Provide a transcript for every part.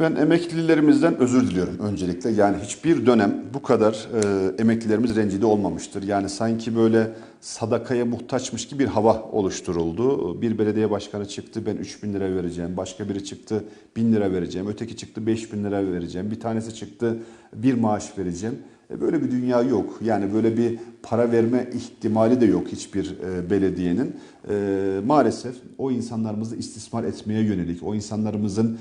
Ben emeklilerimizden özür diliyorum öncelikle. Yani hiçbir dönem bu kadar e, emeklilerimiz rencide olmamıştır. Yani sanki böyle sadakaya muhtaçmış gibi bir hava oluşturuldu. Bir belediye başkanı çıktı ben 3 bin lira vereceğim. Başka biri çıktı 1000 lira vereceğim. Öteki çıktı 5 bin lira vereceğim. Bir tanesi çıktı bir maaş vereceğim. E, Böyle bir dünya yok. Yani böyle bir para verme ihtimali de yok hiçbir e, belediyenin. E, maalesef o insanlarımızı istismar etmeye yönelik, o insanlarımızın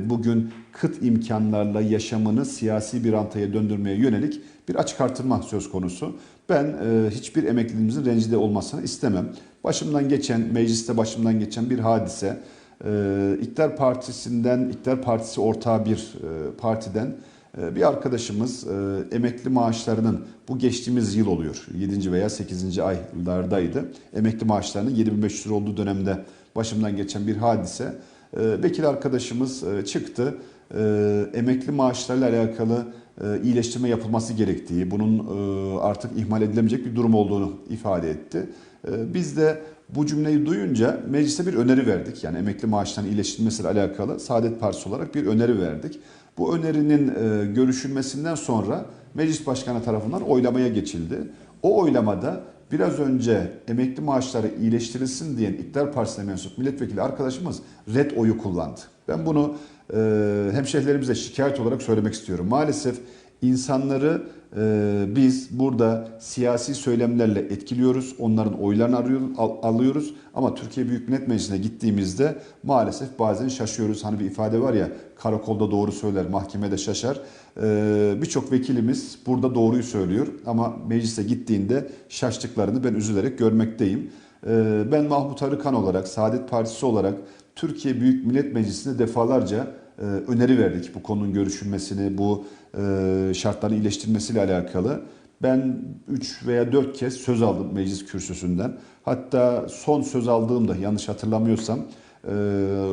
bugün kıt imkanlarla yaşamını siyasi bir rantaya döndürmeye yönelik bir açık artırma söz konusu. Ben e, hiçbir emekliliğimizin rencide olmasını istemem. Başımdan geçen, mecliste başımdan geçen bir hadise, e, İktidar Partisi'nden, İktidar Partisi ortağı bir e, partiden ee, Bir arkadaşımız e, emekli maaşlarının bu geçtiğimiz yıl oluyor. 7. veya 8. aylardaydı. Emekli maaşlarının 7500 lira olduğu dönemde başımdan geçen bir hadise. Ee, Vekil arkadaşımız e, çıktı. Ee, Emekli maaşlarıyla alakalı e, iyileştirme yapılması gerektiği, bunun e, artık ihmal edilemeyecek bir durum olduğunu ifade etti. Ee, Biz de bu cümleyi duyunca meclise bir öneri verdik. Yani emekli maaşlarının iyileştirilmesiyle alakalı Saadet Partisi olarak bir öneri verdik. Bu önerinin e, görüşülmesinden sonra meclis başkanı tarafından oylamaya geçildi. O oylamada biraz önce emekli maaşları iyileştirilsin diyen İktidar Partisi'ne mensup milletvekili arkadaşımız red oyu kullandı. Ben bunu e, hemşehrilerimize şikayet olarak söylemek istiyorum. Maalesef insanları e, biz burada siyasi söylemlerle etkiliyoruz. Onların oylarını arıyor, al- alıyoruz. Ama Türkiye Büyük Millet Meclisi'ne gittiğimizde maalesef bazen şaşıyoruz. Hani bir ifade var ya karakolda doğru söyler, mahkemede şaşar. E, Birçok vekilimiz burada doğruyu söylüyor. Ama meclise gittiğinde şaştıklarını ben üzülerek görmekteyim. E, Ben Mahmut Arıkan olarak, Saadet Partisi olarak Türkiye Büyük Millet Meclisi'ne defalarca e, öneri verdik bu konunun görüşülmesini, bu e, şartların iyileştirilmesiyle alakalı. Ben 3 veya 4 kez söz aldım meclis kürsüsünden. Hatta son söz aldığımda yanlış hatırlamıyorsam e,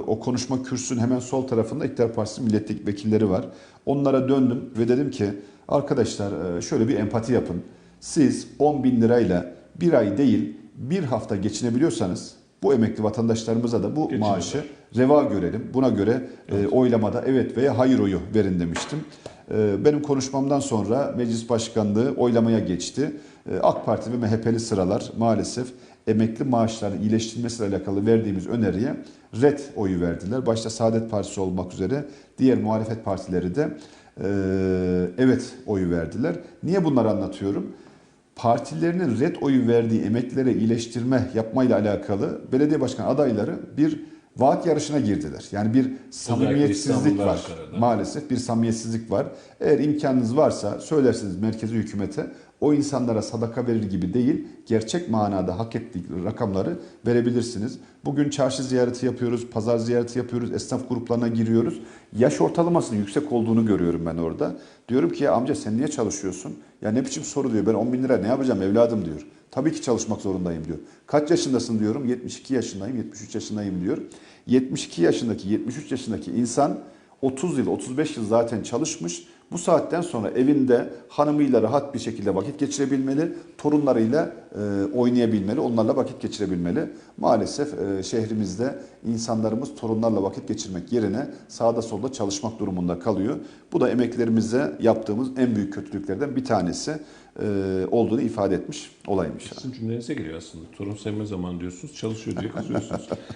o konuşma kürsünün hemen sol tarafında İktidar Partisi milletvekilleri var. Onlara döndüm ve dedim ki arkadaşlar e, şöyle bir empati yapın. Siz 10 bin lirayla bir ay değil bir hafta geçinebiliyorsanız bu emekli vatandaşlarımıza da bu Geçinirler. maaşı reva görelim. Buna göre e, oylamada evet veya hayır oyu verin demiştim. E, benim konuşmamdan sonra meclis başkanlığı oylamaya geçti. E, AK Parti ve MHP'li sıralar maalesef emekli maaşlarının iyileştirilmesiyle alakalı verdiğimiz öneriye red oyu verdiler. Başta Saadet Partisi olmak üzere diğer muhalefet partileri de e, evet oyu verdiler. Niye bunları anlatıyorum? Partilerinin red oyu verdiği emeklilere iyileştirme yapmayla alakalı belediye başkan adayları bir vaat yarışına girdiler. Yani bir samimiyetsizlik var. Ankara'da. Maalesef bir samimiyetsizlik var. Eğer imkanınız varsa söylersiniz merkezi hükümete o insanlara sadaka verir gibi değil, gerçek manada hak ettiği rakamları verebilirsiniz. Bugün çarşı ziyareti yapıyoruz, pazar ziyareti yapıyoruz, esnaf gruplarına giriyoruz. Yaş ortalamasının yüksek olduğunu görüyorum ben orada. Diyorum ki ya amca sen niye çalışıyorsun? Ya ne biçim soru diyor. Ben 10 bin lira ne yapacağım evladım diyor. Tabii ki çalışmak zorundayım diyor. Kaç yaşındasın diyorum. 72 yaşındayım, 73 yaşındayım diyor. 72 yaşındaki, 73 yaşındaki insan 30 yıl, 35 yıl zaten çalışmış. Bu saatten sonra evinde hanımıyla rahat bir şekilde vakit geçirebilmeli, torunlarıyla e, oynayabilmeli, onlarla vakit geçirebilmeli. Maalesef e, şehrimizde insanlarımız torunlarla vakit geçirmek yerine sağda solda çalışmak durumunda kalıyor. Bu da emeklerimize yaptığımız en büyük kötülüklerden bir tanesi e, olduğunu ifade etmiş olaymış. Sizin cümlenize geliyor aslında. Torun sevme zamanı diyorsunuz, çalışıyor diye kızıyorsunuz.